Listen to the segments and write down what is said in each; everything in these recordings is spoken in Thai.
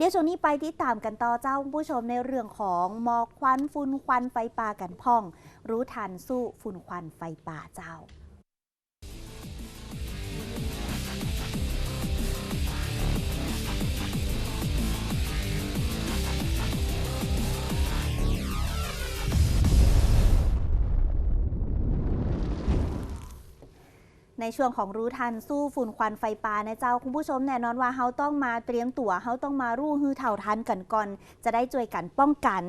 เดี๋ยวช่วงนี้ไปติดตามกันต่อเจ้าผู้ชมในเรื่องของหมอกควันฝุ่นควันไฟป่ากันพ่อง รู้ทันสู้ฝุ่นควันไฟป่าเจ้า ในช่วงของรู้ทันสู้ฝุ่นควันไฟป่านะเจ้าคุณผู้ชมแน่นอนว่าเฮาต้องมาเตรียมตัวเฮาต้องมารู้ฮือเท่าทันกันก่อน จะได้ช่วยกันป้องกัน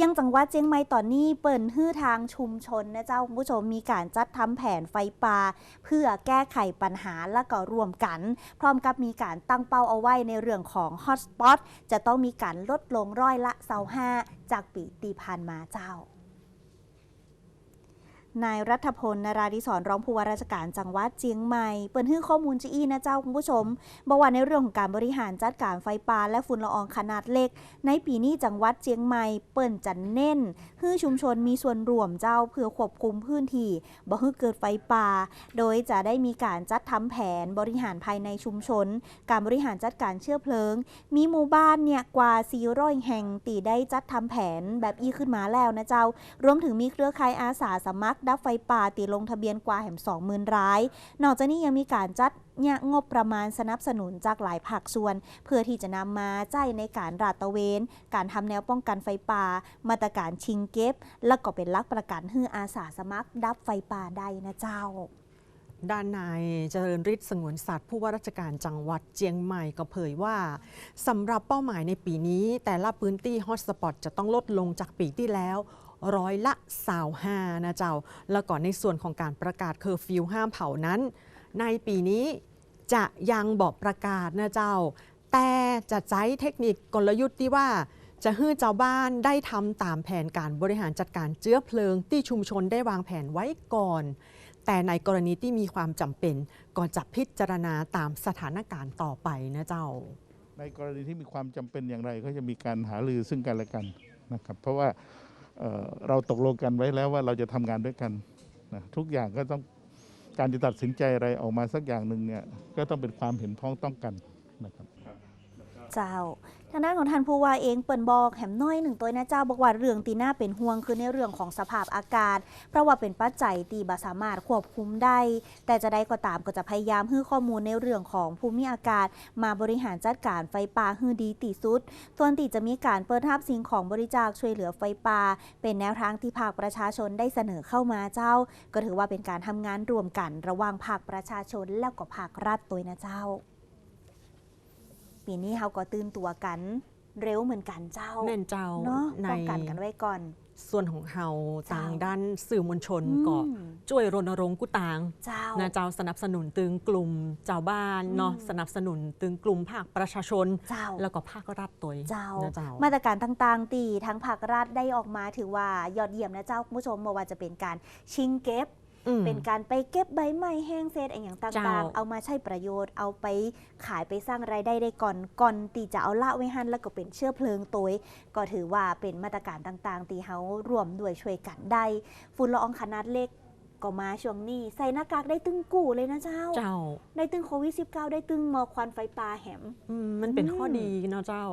ยังจังหวัดเจียงใหม่ตอนนี้เปิดฮือทางชุมชนนะเจ้าคุณผู้ชมมีการจัดทำแผนไฟป่าเพื่อแก้ไขปัญหาและก็รวมกัน พร้อมกับมีการตั้งเป้าเอาไว้ในเรื่องของฮอตสปอตจะต้องมีการลดลงร้อยละเซาห้าจากปีตีผ่านมาเจ้า นายรัฐพลนาราดิศรรองผู้ว่าราชการจังหวัดเจียงใหม่ เปิดให้ข้อมูลจีอีนะเจ้าคุณผู้ชมบอกว่าในเรื่องของการบริหารจัดการไฟป่าและฝุ่นละอองขนาดเล็ก ในปีนี้จังหวัดเจียงใหม่ เปิ่นจันเน้นให้ชุมชนมีส่วนร่วมเจ้าเพื่อควบคุมพื้นที่บ่ให้เกิดไฟป่า โดยจะได้มีการจัดทำแผนบริหารภายในชุมชน การบริหารจัดการเชื้อเพลิง มีหมู่บ้านเนี่ยกว่า400แห่งตีได้จัดทำแผนแบบอีขึ้นมาแล้วนะเจ้ารวมถึงมีเครือข่ายอาสาสมัครดับไฟป่าตีลงทะเบียนกว่าแห่ม20,000ราย นอกจากนี้ยังมีการจัดเนี่ยงบประมาณสนับสนุนจากหลายภาคส่วน เพื่อที่จะนำมาใจายในการราตะเวน การทำแนวป้องกันไฟป่า มาตรการชิงเก็บ และก็เป็นลักประกันให้อาสาสมัคร ดับไฟป่าได้นะเจ้าด้านนายเจริญฤทธิ์สงวนสัตว์ผู้ว่าราชการจังหวัดเจียงใหม่ก็เผยว่าสำหรับเป้าหมายในปีนี้ แต่ละพื้นที่ฮอตสปอตจะต้องลดลงจากปีที่แล้ว ร้อยละสาวห้านะเจ้า แล้วก็ในส่วนของการประกาศเคอร์ฟิวห้ามเผานั้น ในปีนี้จะยังบอกประกาศนะเจ้า แต่จะใช้เทคนิคกลยุทธ์ที่ว่าจะให้เจ้าบ้านได้ทำตามแผนการบริหารจัดการเชื้อเพลิง ที่ชุมชนได้วางแผนไว้ก่อน แต่ในกรณีที่มีความจำเป็นก็จะพิจารณาตามสถานการณ์ต่อไปนะเจ้า ในกรณีที่มีความจำเป็นอย่างไรก็จะมีการหารือซึ่งกันและกันนะครับ เพราะว่า เราตกลงกันไว้แล้วว่าเราจะทำงานด้วยกันนะทุกอย่างก็ต้องการจะตัดสินใจอะไรออกมาสักอย่างหนึ่งเนี่ยก็ต้องเป็นความเห็นพ้องต้องกันนะครับ เจ้าทางด้านของท่านผู้ว่าเองเปิ่นบอกแหมน้อยหนึ่งตัวนะเจ้าบอกว่าเรื่องตีหน่าเป็นห่วงคือในเรื่องของสภาพอากาศ เพราะว่าเป็นปัจจัยตีบาสามารถควบคุมได้ แต่จะได้ก็ตามก็จะพยายามให้ข้อมูลในเรื่องของภูมิอากาศ มาบริหารจัดการไฟป่าให้ดีที่สุดส่วนตีจะมีการเปิดรับสิ่งของบริจาคช่วยเหลือไฟป่าเป็นแนวทางที่ภาคประชาชนได้เสนอเข้ามาเจ้า ก็ถือว่าเป็นการทำงานร่วมกันระหว่างภาคประชาชนแล้วก็ภาครัฐตัวนะเจ้า ปีนี้เราก็ตื่นตัวกันเร็วเหมือนกันเจ้าแน่นเจ้าเนาะในป้องกันกันไว้ก่อน ส่วนของเฮาเจ้าทางด้านสื่อมวลชนก็อืมช่วยรณรงค์กุตางเจ้านะเจ้าสนับสนุนตึงกลุ่มเจ้าบ้านเนาะอืมสนับสนุนตึงกลุ่มภาคประชาชนเจ้าแล้วก็ภาครัฐตัวเจ้านะเจ้ามาตรการต่างๆ ตีทั้งภาครัฐได้ออกมาถือว่ายอดเยี่ยมนะเจ้าคุณผู้ชมไม่ว่าจะเป็นการชิงเก็บ อืม เป็นการไปเก็บใบไม้แห้งเศษอะไรอย่างต่างเจ้าๆเอามาใช้ประโยชน์ เอาไปขายไปสร้างรายได้ได้ก่อน ก่อนตีจะเอาละไว้หันแล้วก็เป็นเชื้อเพลิงตัวก็ถือว่าเป็นมาตรการต่างๆ ตีเฮารวมด้วยช่วยกันได้ฝุ่นละอองขนาดเล็กก็มาช่วงนี้ ใส่หน้ากากได้ตึงกู่เลยนะเจ้า เจ้า ได้ตึงโควิด -19 ได้ตึงหมอกควันไฟป่าแหม อืมมันเป็นอืมข้อดีเนาะเจ้าบ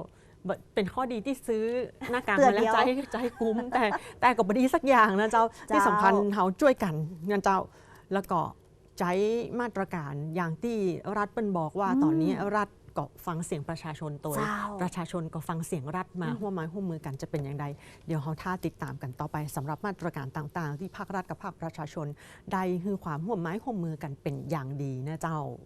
เป็นข้อดีที่ซื้อหน้ากากเตือนมาแล้วเดียวใจใจคุ้มแต่แต่ก็บดีสักอย่างนะเจ้าเจ้าที่สำคัญเฮาช่วยกันนะเจ้าแล้วก็ใช้มาตรการอย่างที่รัฐเป็นบอกว่าอืมตอนนี้รัฐก็ฟังเสียงประชาชนตัวเจ้าประชาชนก็ฟังเสียงรัฐมาอืมหัวไม้หัวมือกันจะเป็นอย่างไรเดี๋ยวเฮาท่าติดตามกันต่อไปสำหรับมาตรการต่างๆ ที่ภาครัฐกับภาคประชาชนได้คือความหัวไม้หัวมือกันเป็นอย่างดีนะเจ้า